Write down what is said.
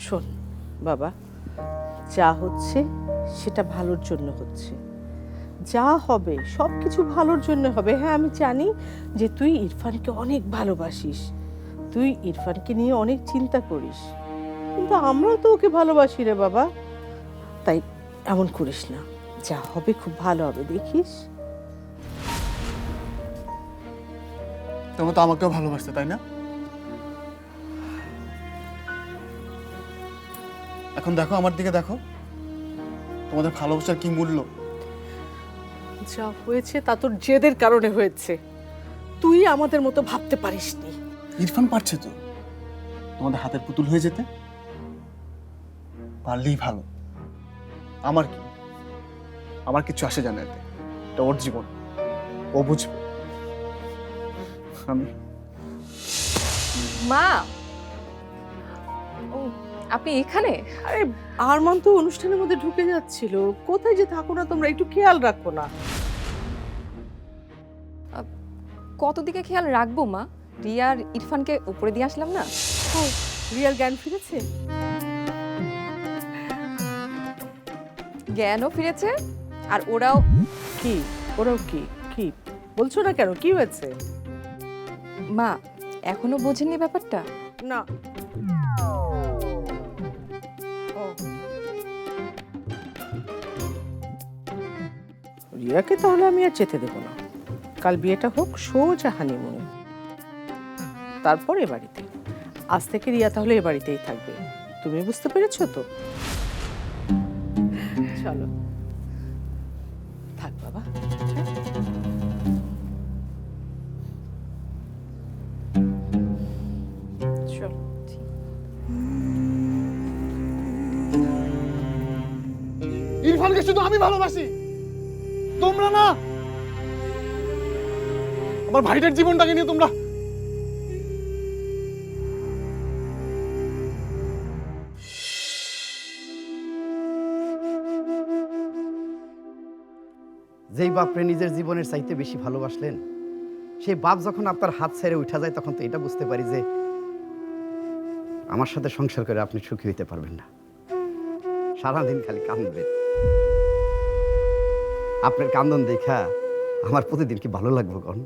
শোন, বাবা, যা হচ্ছে সেটা ভালোর জন্য হচ্ছে। যা হবে সব কিছু ভালোর জন্য হবে। হ্যাঁ আমি জানি যে তুই ইরফানকে অনেক ভালোবাসিস। তুই ইরফানকে নিয়ে অনেক চিন্তা করিস। কিন্তু আমরাও তো ওকে ভালোবাসি রে বাবা। তাই এমন করিস না। যা হবে খুব ভালো হবে, দেখিস? তোমরা তো আমাকেও ভালোবাসতে, তাই না? এখন দেখো আমার দিকে দেখো। তোমাদের ভালোবাসার কি মূল্য? যা হয়েছে তা তোর জেদের কারণে হয়েছে। তুই আমাদের মতো ভাবতে পারিসনি। ইরফান পারছে তো? তোমাদের হাতের পুতুল হয়ে যেতে? পারলেই ভালো। আমার কি? আমার কিছু আসে জানে এতে। এটা ওর জীবন। ও বুঝবে। আমি মা আপনি এখানে? আরে আরমান তো অনুষ্ঠানের মধ্যে ঢুকে যাচ্ছিল। কোথায় যে থাকো না তোমরা একটু খেয়াল রাখো না। কত দিকে খেয়াল রাখব মা? রিয়ার ইরফানকে উপরে দিয়ে আসলাম না? ও রিয়ার জ্ঞান ফিরেছে? জ্ঞানও ফিরেছে আর ওরাও কি? ওরাও কি? কি? বলছো না কেন? কি হয়েছে? মা এখনও বোঝেননি ব্যাপারটা? না। রিয়াকে তাহলে আমি আর যেতে দেবো না। কাল বিয়েটা হোক, সোজা হানিমুনে তারপর এ বাড়িতে। আজ থেকে রিয়া তাহলে এ বাড়িতেই থাকবে। তুমি বুঝতে পেরেছ তো? চলো। থাক বাবা। ইরফানকে শুধু আমি ভালোবাসি। তোমরা না? আমার ভাইটার জীবনটাকে নিয়ে তোমরা যেই বাপরে নিজের জীবনের চাইতে বেশি ভালোবাসলেন, সেই বাপ যখন আপনার হাত ছেড়ে উঠা যায়, তখন তো এটা বুঝতে পারি যে আমার সাথে সংসার করে আপনি সুখী হইতে পারবেন না। সারাদিন খালি কাঁদবেন আপনার কান্দন দেখা আমার প্রতিদিন কি ভালো লাগবে কন